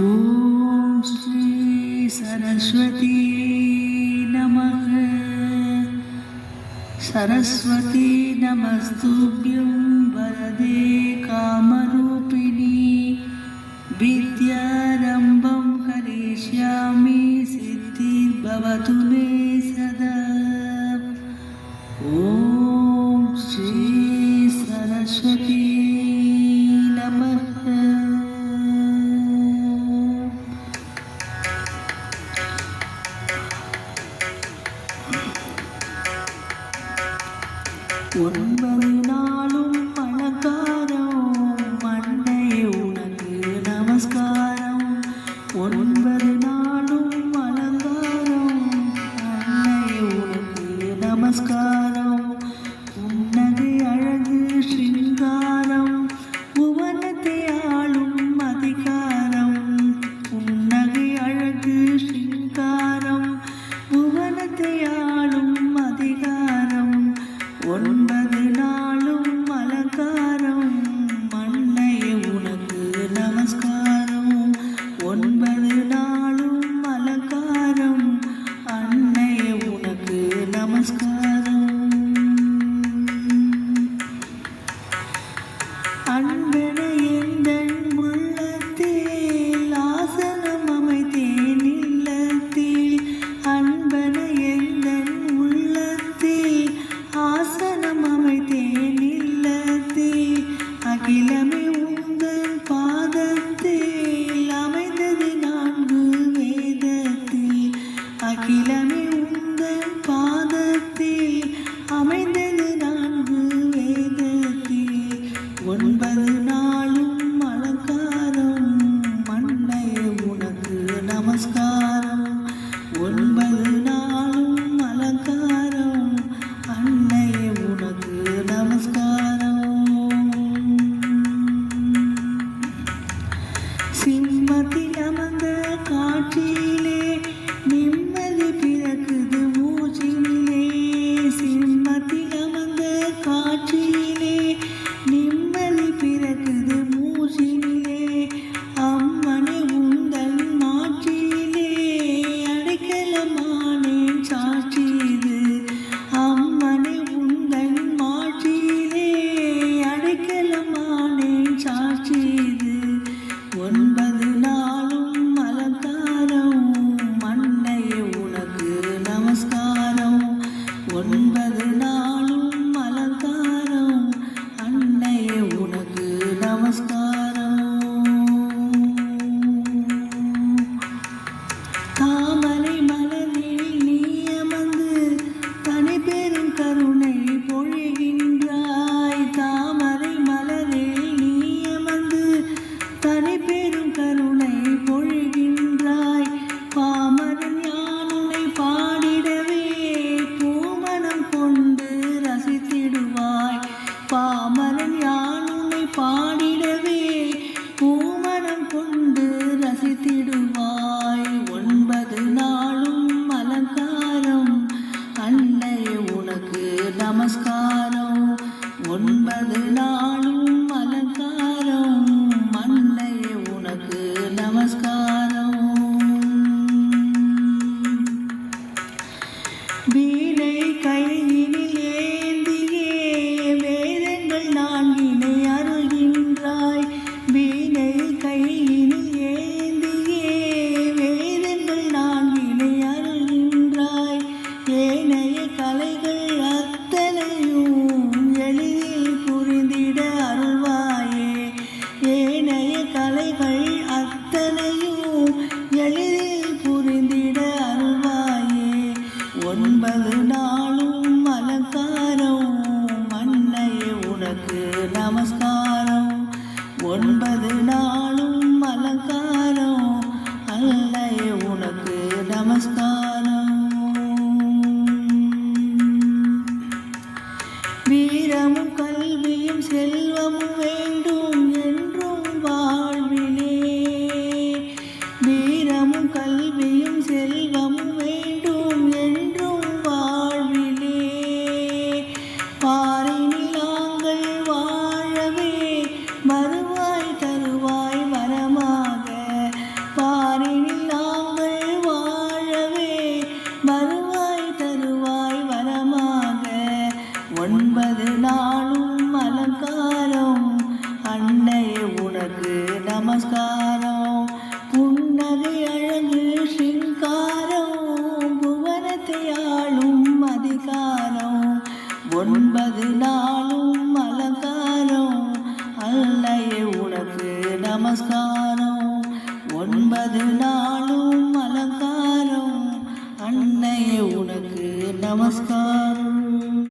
ॐ श्री सरस्वती नमः। सरस्वती नमस्तुभ्यम्। ஒன்பது நாளும் மணக்காரம் மண்டை உனக்கு நமஸ்காரம். ஒன்பது நாளும் மலங்காரம் அன்னை உனக்கு நமஸ்காரம். Namaskar. நமஸ்காரம். ஒன்பது நாளும் அலங்காரம். அன்னையே உனக்கு நமஸ்காரம்.